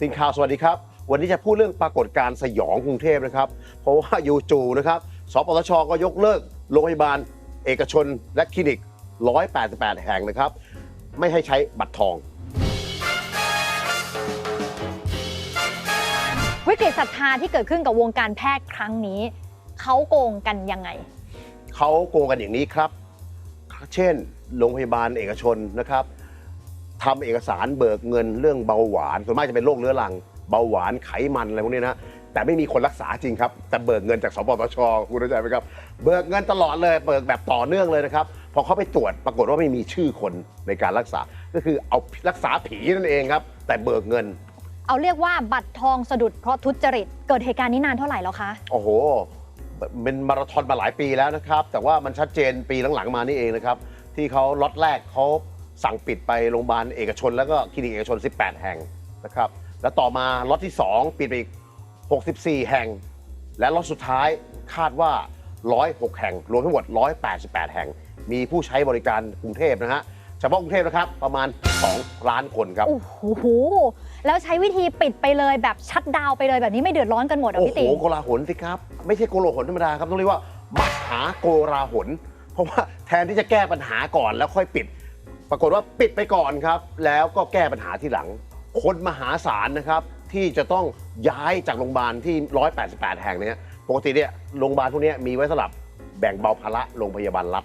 ตินข่าวสวัสดีครับ วันนี้จะพูดเรื่องปรากฏการณ์สยองกรุงเทพนะครับ เพราะว่าอยู่จู่นะครับสปสชก็ยกเลิกโรงพยาบาล เอกชน และคลินิก 188 แห่งนะครับ ไม่ให้ใช้บัตรทอง วิกฤตศรัทธาที่เกิดขึ้นกับวงการแพทย์ครั้งนี้ เขาโกงกันยังไง เขาโกงกันอย่างนี้ครับ เช่น โรงพยาบาลเอกชนนะครับ ทำเอกสารเบิกเงินเรื่องเบาหวานส่วนมากจะเป็นโรคเรื้อรัง เบาหวานไขมันอะไรพวกนี้นะแต่ไม่มีคนรักษาจริงครับ แต่เบิกเงินจากสปสชคุณเข้าใจไหมครับ เบิกเงินตลอดเลยเบิกแบบต่อเนื่องเลยนะครับพอเขาไปตรวจปรากฏว่าไม่มีชื่อคนในการรักษา ก็คือเอารักษาผีนั่นเองครับ แต่เบิกเงิน เอาเรียกว่าบัตรทองสะดุดเพราะทุจริต เกิดเหตุการณ์นี้นานเท่าไหร่แล้วคะโอ้โหเป็นมาราธอนมาหลายปีแล้วนะครับ แต่ว่ามันชัดเจนปีหลังๆมานี่เองนะครับ ที่เขาล็อตแรกเขา สั่งปิดไปโรงพยาบาลเอกชน แล้วก็คลินิกเอกชน 18 แห่งนะครับ แล้วต่อมาล็อตที่ 2 ปิดไปอีก 64 แห่ง และล็อตสุดท้ายคาดว่า 106 แห่ง รวมทั้งหมด 188 แห่ง มีผู้ใช้บริการกรุงเทพนะฮะเฉพาะกรุงเทพนะครับประมาณ 2 ล้านคนครับ โอ้โห แล้วใช้วิธีปิดไปเลยแบบชัดดาวน์ไปเลยแบบนี้ไม่เดือดร้อนกันหมดเหรอโอ้พี่โหติ๋งโกลาหลสิครับ ไม่ใช่โกลาหลธรรมดาครับ ต้องเรียกว่า มหาโกลาหล เพราะว่าแทนที่จะแก้ปัญหาก่อนแล้วค่อยปิด ปรากฏว่าปิดไปก่อนครับ แล้วก็แก้ปัญหาที่หลัง คนมหาศาลนะครับ ที่จะต้องย้ายจากโรงพยาบาลที่ 188 แห่งเนี้ปกติเนี่ยโรงพยาบาลพวกนี้มีไว้สำหรับแบ่งเบาภาระโรงพยาบาลรัฐ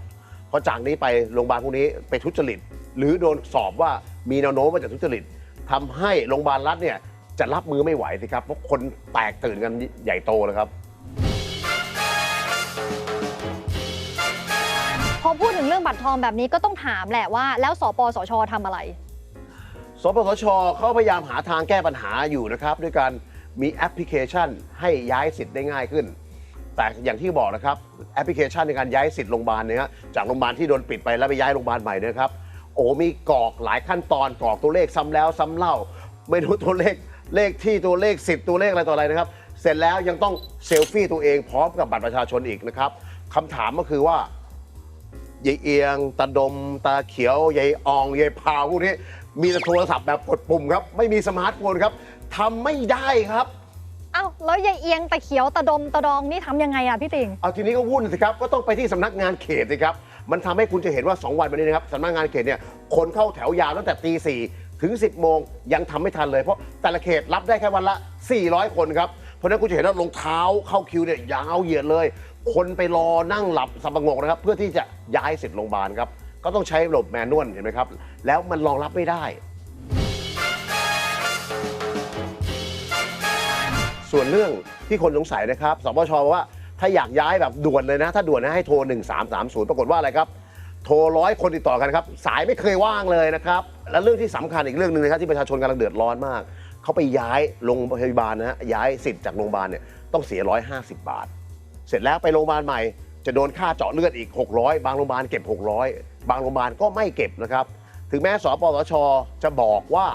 เพราะจากนี้ไปโรงพยาบาลพวกนี้ไปทุจริต หรือโดนสอบว่ามีแนวโน้มว่าจะทุจริตทำให้โรงพยาบาลรัฐเนี่ยจะรับมือไม่ไหวสิครับเพราะคนแตกตื่นกันใหญ่โตเลยครับ พอพูดถึงเรื่องบัตรทองแบบนี้ก็ต้องถามแหละว่า แล้วสปสชทำอะไร สปสชเขาพยายามหาทางแก้ปัญหาอยู่นะครับ ด้วยการมีแอปพลิเคชันให้ย้ายสิทธิ์ได้ง่ายขึ้น แต่อย่างที่บอกนะครับแอปพลิเคชันในการย้ายสิทธิ์โรงพยาบาลเนี่ยฮะจากโรงพยาบาลที่โดนปิดไปแล้วไปย้ายโรงพยาบาลใหม่เนี่ยครับโอ้มีกรอกหลายขั้นตอนกรอกตัวเลขซ้ำแล้วซ้ำเล่า ไม่รู้ตัวเลขเลขที่ตัวเลขสิทธิ์ตัวเลขอะไรต่ออะไรนะครับ เสร็จแล้วยังต้องเซลฟี่ตัวเองพร้อมกับบัตรประชาชนอีกนะครับคำถามก็คือว่า ยายเอียง ตาดม ตาเขียวยายอองยายพาวพวกนี้มีแต่โทรศัพท์แบบกดปุ่มครับ ไม่มีสมาร์ทโฟนครับทำไม่ได้ครับเอ้าแล้วยายเอียงตะเขียวตะดมตะดองนี่ทำยังไงอะพี่ติ๋งเอาทีนี้ก็วุ่นสิครับ ก็ต้องไปที่สำนักงานเขตสิครับ มันทำให้คุณจะเห็นว่า 2 วันวันนี้นะครับสำนักงานเขตเนี่ยคนเข้าแถวยาวตั้งแต่ตีสี่ถึง 10 โมงยังทำไม่ทันเลย เพราะแต่ละเขตรับได้แค่วันละ 400 คนครับ เพราะฉะนั้นคุณจะเห็นว่ารองเท้าเข้าคิวเนี่ยยาวเหยียดเลย คนไปรอนั่งหลับสับประงกนะครับ เพื่อที่จะย้ายสิทธิ์โรงพยาบาลครับ ก็ต้องใช้ระบบแมนนวลเห็นไหมครับ แล้วมันรองรับไม่ได้ ส่วนเรื่องที่คนสงสัยนะครับสปชบอกว่าถ้าอยากย้ายแบบด่วนเลยนะ ถ้าด่วนนะให้โทร 1330 ปรากฏว่าอะไรครับ โทรร้อยคนติดต่อกันครับ สายไม่เคยว่างเลยนะครับ และเรื่องที่สำคัญอีกเรื่องหนึ่งนะครับที่ประชาชนกำลังเดือดร้อนมาก เขาไปย้ายโรงพยาบาลนะฮะย้ายสิทธิ์จากโรงพยาบาลเนี่ยต้องเสีย 150 บาท เสร็จแล้วไปโรงพยาบาลใหม่ จะโดนค่าเจาะเลือดอีก 600 บางโรงพยาบาลเก็บ 600 บางโรงพยาบาลก็ไม่เก็บนะครับ ถึงแม้สปสช จะบอกว่า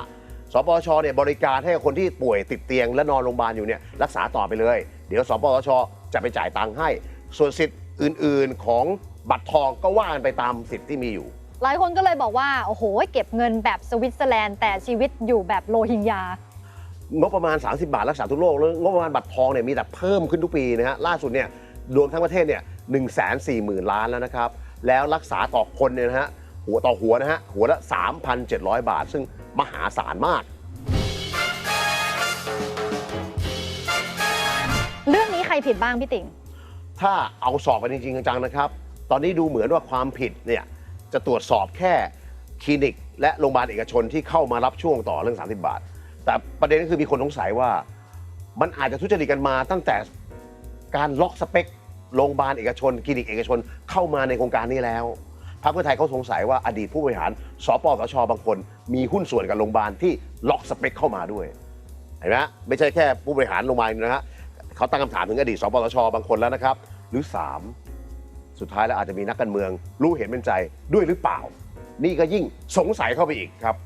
สปสชเนี่ยบริการให้คนที่ป่วยติดเตียง และนอนโรงพยาบาลอยู่เนี่ยรักษาต่อไปเลย เดี๋ยวสปสช จะไปจ่ายตังค์ให้ ส่วนสิทธิ์อื่น ๆ ของบัตรทองก็ว่ากันไปตามสิทธิ์ที่มีอยู่หลายคนก็เลยบอกว่า โอ้โห เก็บเงินแบบสวิตเซอร์แลนด์ แต่ชีวิตอยู่แบบโรฮิงญา งบประมาณ 30 บาทรักษาทุกโรคแล้วงบประมาณบัตรทองเนี่ยมีแต่เพิ่มขึ้นทุกปีนะฮะล่าสุดเนี่ยรวมทั้งประเทศเนี่ยหนึ่งแสนสี่หมื่นล้านแล้วนะครับ แล้วรักษาต่อคนเนี่ยนะฮะหัวต่อหัวนะฮะหัวละ 3,700 บาท ซึ่งมหาศาลมาก เรื่องนี้ใครผิดบ้างพี่ติ๋งถ้าเอาสอบกันจริงๆจังๆนะครับ ตอนนี้ดูเหมือนว่าความผิดเนี่ยจะตรวจสอบแค่คลินิก และโรงพยาบาลเอกชนที่เข้ามารับช่วงต่อเรื่อง 30 บาท แต่ประเด็นก็คือมีคนสงสัยว่า มันอาจจะทุจริตกันมาตั้งแต่การล็อกสเปคโรงพยาบาลเอกชนคลินิกเอกชนเข้ามาในโครงการนี้แล้วพรรคเพื่อไทยเขาสงสัยว่าอดีตผู้บริหารสปสชบางคน มีหุ้นส่วนกับโรงพยาบาลที่ล็อกสเปคเข้ามาด้วยเห็นไหมไม่ใช่แค่ผู้บริหารโรงพยาบาลนะฮะเขาตั้งคำถามถึงอดีตสปสชบางคนแล้วนะครับ หรือ 3 สุดท้ายแล้วอาจจะมีนักการเมือง รู้เห็นเป็นใจด้วยหรือเปล่า นี่ก็ยิ่งสงสัยเข้าไปอีกครับ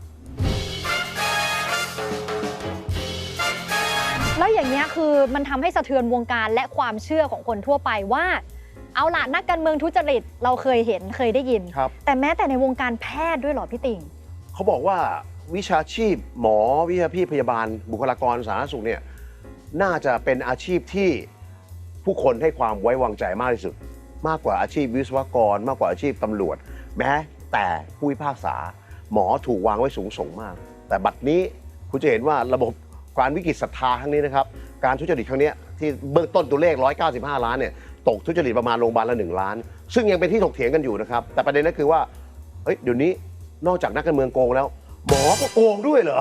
แล้วอย่างนี้ยคือมันทำให้สะเทือนวงการและความเชื่อของคนทั่วไปว่า เอาล่ะนักการเมืองทุจริตเราเคยเห็นเคยได้ยินครับแต่แม้แต่ในวงการแพทย์ด้วยเหรอพี่ติ่งเขาบอกว่าวิชาชีพหมอวิชาชีพพยาบาล บุคลากรสาธารณสุขเนี่ยน่าจะเป็นอาชีพที่ผู้คนให้ความไว้วางใจมากที่สุด มากกว่าอาชีพวิศวกร มากกว่าอาชีพตำรวจ แม้แต่ผู้พิพากษา หมอถูกวางไว้สูงส่งมาก แต่บัดนี้คุณจะเห็นว่าระบบ การวิกฤตศรัทธาครั้งนี้นะครับ การทุจริตครั้งนี้ที่เบื้องต้นตัวเลข 195 ล้านเนี่ยตกทุจริตประมาณโรงพยาบาลละ 1 ล้าน ซึ่งยังเป็นที่ถกเถียงกันอยู่นะครับ แต่ประเด็นก็คือว่าเอ้ยเดี๋ยวนี้นอกจากนักการเมืองโกงแล้ว หมอก็โกงด้วยเหรอ